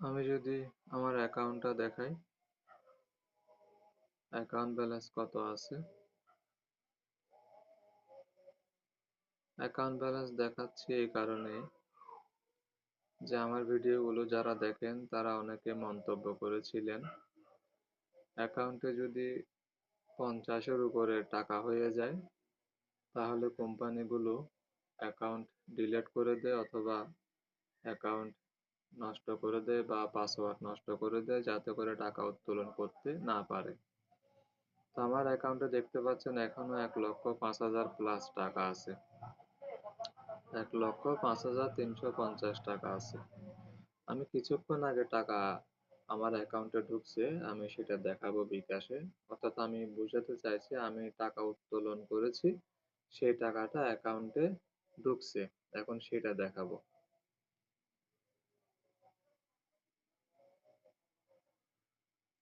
আমি যদি আমার অ্যাকাউন্টটা দেখাই অ্যাকাউন্ট ব্যালেন্স কত আছে? অ্যাকাউন্ট ব্যালেন্স দেখাচ্ছি এই কারণে যে আমার ভিডিওগুলো যারা দেখেন, তারা অনেকে মন্তব্য করেছিলেন। অ্যাকাউন্টে যদি পঞ্চাশের উপরে টাকা হয়ে যায়, তাহলে কোম্পানিগুলো অ্যাকাউন্ট ডিলেট করে দেয় অথবা অ্যাকাউন্ট নষ্ট করে দেয় বা পাসওয়ার্ড নষ্ট করে দেয় যাতে করে টাকা উত্তোলন করতে না পারে। তো আমার অ্যাকাউন্টে দেখতে পাচ্ছেন এখনও এক লক্ষ পাঁচ হাজার প্লাস টাকা আছে। এক লক্ষ পাঁচ হাজার তিনশো পঞ্চাশ টাকা আছে। আমি কিছুক্ষণ আগে টাকা আমার অ্যাকাউন্টে ঢুকছে, আমি সেটা দেখাবো বিকাশে। অর্থাৎ আমি বুঝাতে চাইছি, আমি টাকা উত্তোলন করেছি, সেই টাকাটা অ্যাকাউন্টে ঢুকছে। এখন সেটা দেখাবো।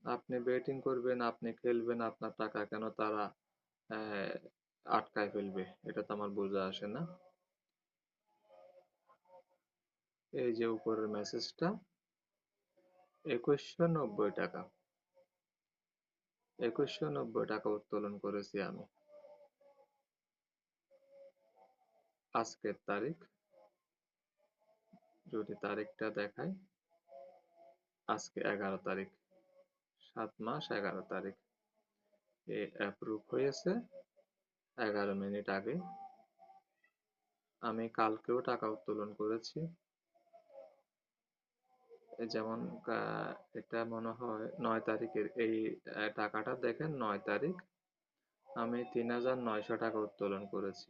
আপনি ব্যাটিং করবেন আপনি খেলবেন আপনার টাকা কেন তারা আহ, আটকায় ফেলবে? এটা তো আমার বোঝা আসে না। এই যে উপরের মেসেজটা একুশশো নব্বই টাকা। একুশশো নব্বই টাকা উত্তোলন করেছি আমি। আজকের তারিখ যদি তারিখটা দেখাই আজকে এগারো তারিখ। সাত মাস, এগারো তারিখ এ অ্যাপ্রুভ হয়েছে। এগারো মিনিট আগে আমি কালকেও টাকা উত্তোলন করেছি। যেমন এটা মনে হয় নয় তারিখের এই টাকাটা দেখেন, নয় তারিখ আমি তিন হাজার নয়শো টাকা উত্তোলন করেছি।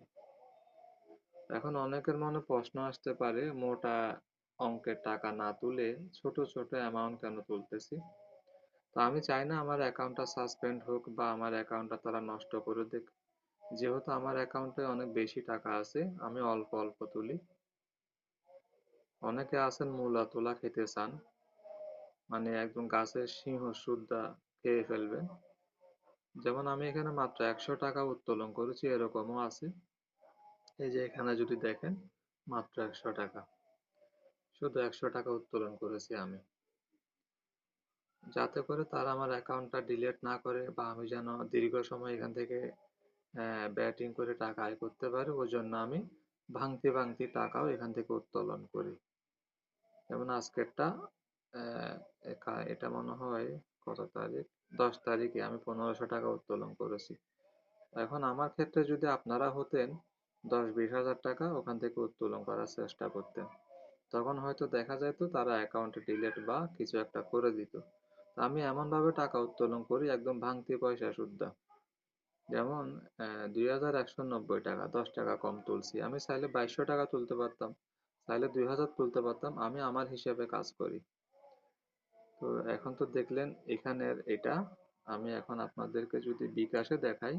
এখন অনেকের মনে প্রশ্ন আসতে পারে, মোটা অঙ্কের টাকা না তুলে ছোট ছোট অ্যামাউন্ট কেন তুলতেছি? তো আমি চাই না আমার অ্যাকাউন্টটা সাসপেন্ড হোক বা আমার অ্যাকাউন্টটা তারা নষ্ট করে দেখ, যেহেতু আমার অ্যাকাউন্টে অনেক বেশি টাকা আছে, আমি অল্প অল্প তুলি। অনেকে আছেন মূলা তোলা খেতে চান। মানে একদম গাছের সিংহ সুদ্ধা খেয়ে ফেলবেন। যেমন আমি এখানে মাত্র একশো টাকা উত্তোলন করেছি, এরকমও আছে। এই যে এখানে যদি দেখেন, মাত্র একশো টাকা। শুধু একশো টাকা উত্তোলন করেছি আমি। যাতে করে তারা আমার অ্যাকাউন্টটা ডিলেট না করে বা আমি যেন দীর্ঘ সময় এখান থেকে ব্যাটিং করে টাকা আয় করতে পারি ওই জন্য আমি ভাঙতি ভাঙতি টাকাও এখান থেকে উত্তোলন করি। যেমন আজকেরটা এটা মনে হয় কত তারিখ? দশ তারিখে আমি পনেরোশো টাকা উত্তোলন করেছি। এখন আমার ক্ষেত্রে যদি আপনারা হতেন, দশ বিশ হাজার টাকা ওখান থেকে উত্তোলন করার চেষ্টা করতেন। তখন হয়তো দেখা যেত তারা অ্যাকাউন্টে ডিলেট বা কিছু একটা করে দিত। আমি এমনভাবে টাকা উত্তোলন করি, একদম ভাঙতি পয়সা সুদ্ধা। যেমন দুই হাজার একশো নব্বই টাকা, দশ টাকা কম তুলছি। আমি চাইলে বাইশশো টাকা তুলতে পারতাম, চাইলে দুই হাজার তুলতে পারতাম, আমি আমার হিসাবে কাজ করি। তো এখন তো দেখলেন, এখানের এটা। আমি এখন আপনাদেরকে যদি বিকাশে দেখাই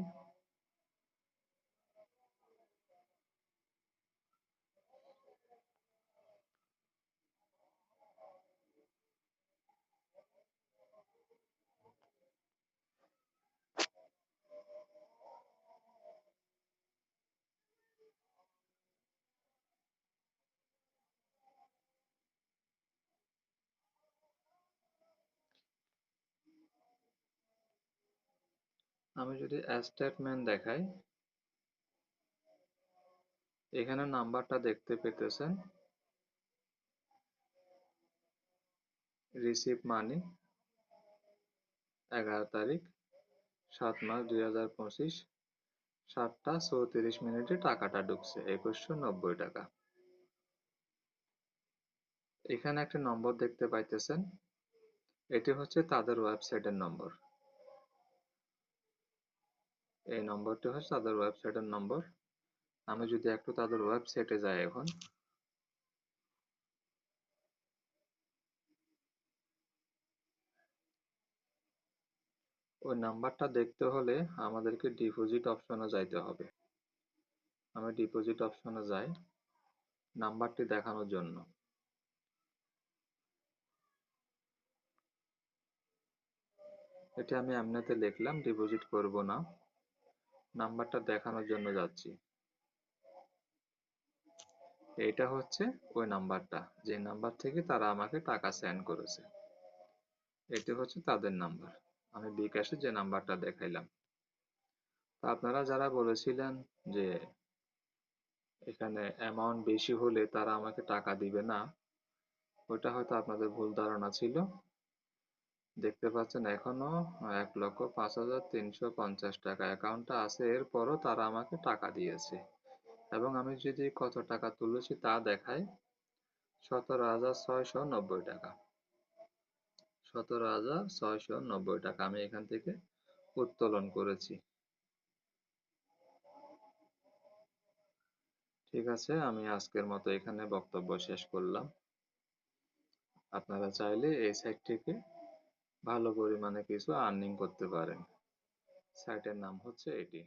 আমি যদি স্টেটমেন্ট দেখাই, এখানে নাম্বারটা দেখতে পেতেছেন। রিসিভ মানি এগারো তারিখ, সাত মাস দুই হাজার পঁচিশ, সাতটা চৌত্রিশ মিনিটে টাকাটা ঢুকছে, একুশশো নব্বই টাকা। এখানে একটা নম্বর দেখতে পাইতেছেন, এটি হচ্ছে তাদের ওয়েবসাইটের নম্বর। এই নম্বরটি হচ্ছে তাদের ওয়েবসাইটের নম্বর। আমি যদি একটু তাদের ওয়েবসাইটে যাই এখন। ওই নাম্বারটা দেখতে হলে আমাদেরকে ডিপোজিট অপশনে যাইতে হবে। আমি ডিপোজিট অপশনে যাই নাম্বারটি দেখানোর জন্য। এটি আমি এমনিতে লিখলাম ডিপোজিট করব না। নাম্বারটা দেখানোর জন্য যাচ্ছি। এইটা হচ্ছে ওই নাম্বারটা, যে নাম্বার থেকে তারা আমাকে টাকা সেন্ড করেছে। এটি হচ্ছে তাদের নাম্বার। আমি বিকাশে যে নাম্বারটা দেখাইলাম। আপনারা যারা বলেছিলেন যে এখানে অ্যামাউন্ট বেশি হলে তারা আমাকে টাকা দিবে না, ওটা হয়তো আপনাদের ভুল ধারণা ছিল। দেখতে পাচ্ছেন এখনও এক লক্ষ পাঁচ হাজার তিনশো পঞ্চাশ টাকা অ্যাকাউন্টটা আছে। এরপরও তারা আমাকে টাকা দিয়েছে। এবং আমি যদি কত টাকা তুলেছি তা দেখাই। সতেরো হাজার ছয়শো নব্বই টাকা। সতেরো হাজার ছয়শো নব্বই টাকা আমি এখান থেকে উত্তোলন করেছি। ঠিক আছে, আমি আজকের মতো এখানে বক্তব্য শেষ করলাম। আপনারা চাইলে এই সাইট থেকে ভালো পরিমাণে কিছু আর্নিং করতে পারেন। সাইটের নাম হচ্ছে এটি।